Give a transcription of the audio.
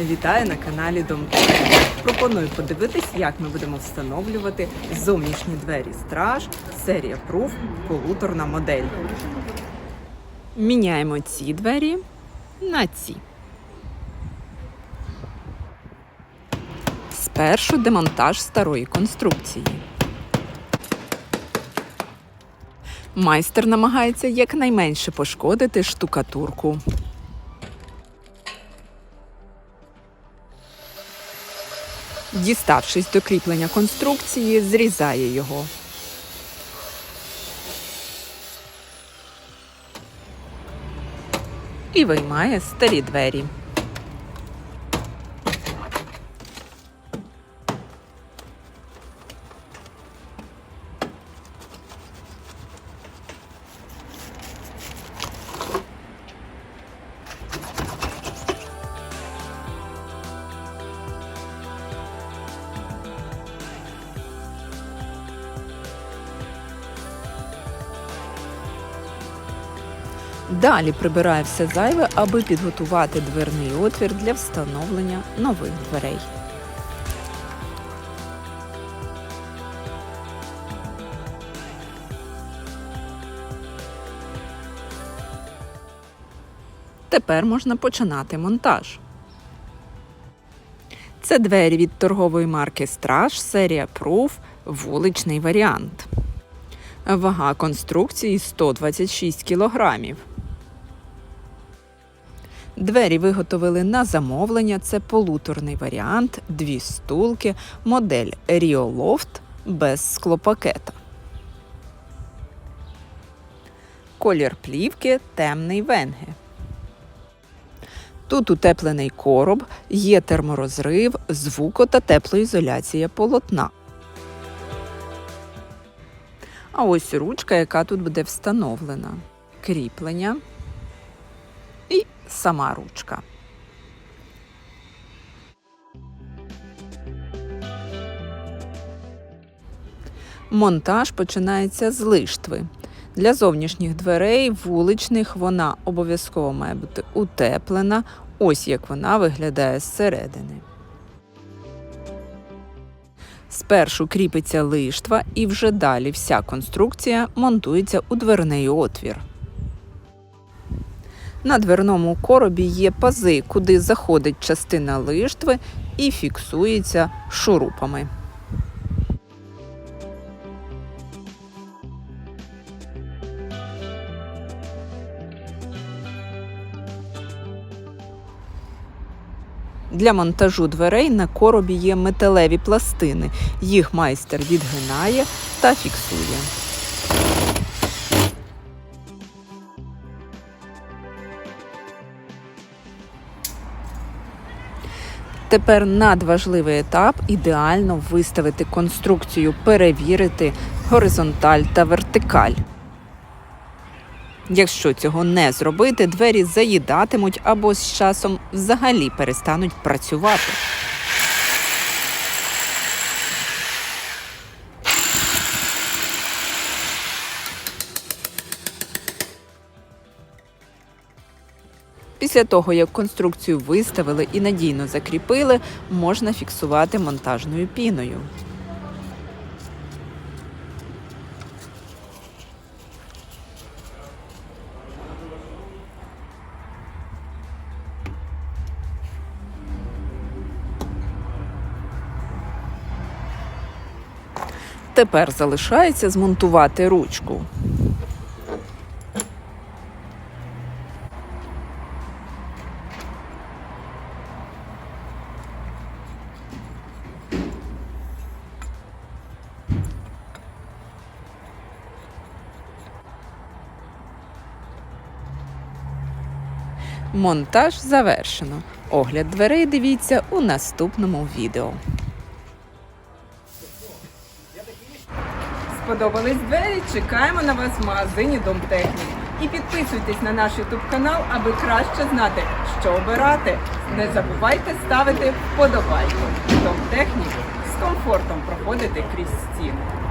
Вітаю на каналі Домтек. Пропоную подивитись, як ми будемо встановлювати зовнішні двері страж, серія Proof, полуторна модель. Міняємо ці двері на ці. Спершу демонтаж старої конструкції. Майстер намагається якнайменше пошкодити штукатурку. Діставшись до кріплення конструкції, зрізає його. І виймає старі двері. Далі прибирає все зайве, аби підготувати дверний отвір для встановлення нових дверей. Тепер можна починати монтаж. Це двері від торгової марки Страж, серія Proof, вуличний варіант. Вага конструкції 126 кілограмів. Двері виготовили на замовлення. Це полуторний варіант, дві стулки, модель Loft без склопакета. Колір плівки темний венге. Тут утеплений короб, є терморозрив, звуко та теплоізоляція полотна. А ось ручка, яка тут буде встановлена. Кріплення сама ручка. Монтаж починається з лиштви. Для зовнішніх дверей вуличних вона обов'язково має бути утеплена. Ось як вона виглядає зсередини. Спершу кріпиться лиштва і вже далі вся конструкція монтується у дверний отвір. На дверному коробі є пази, куди заходить частина лиштви і фіксується шурупами. Для монтажу дверей на коробі є металеві пластини. Їх майстер відгинає та фіксує. Тепер надважливий етап ідеально виставити конструкцію, перевірити горизонталь та вертикаль. Якщо цього не зробити, двері заїдатимуть або з часом взагалі перестануть працювати. Після того, як конструкцію виставили і надійно закріпили, можна фіксувати монтажною піною. Тепер залишається змонтувати ручку. Монтаж завершено. Огляд дверей дивіться у наступному відео. Сподобались двері? Чекаємо на вас в магазині Домтехнік. І підписуйтесь на наш YouTube канал, аби краще знати, що обирати. Не забувайте ставити вподобайку. Домтехнік з комфортом проходити крізь стіни.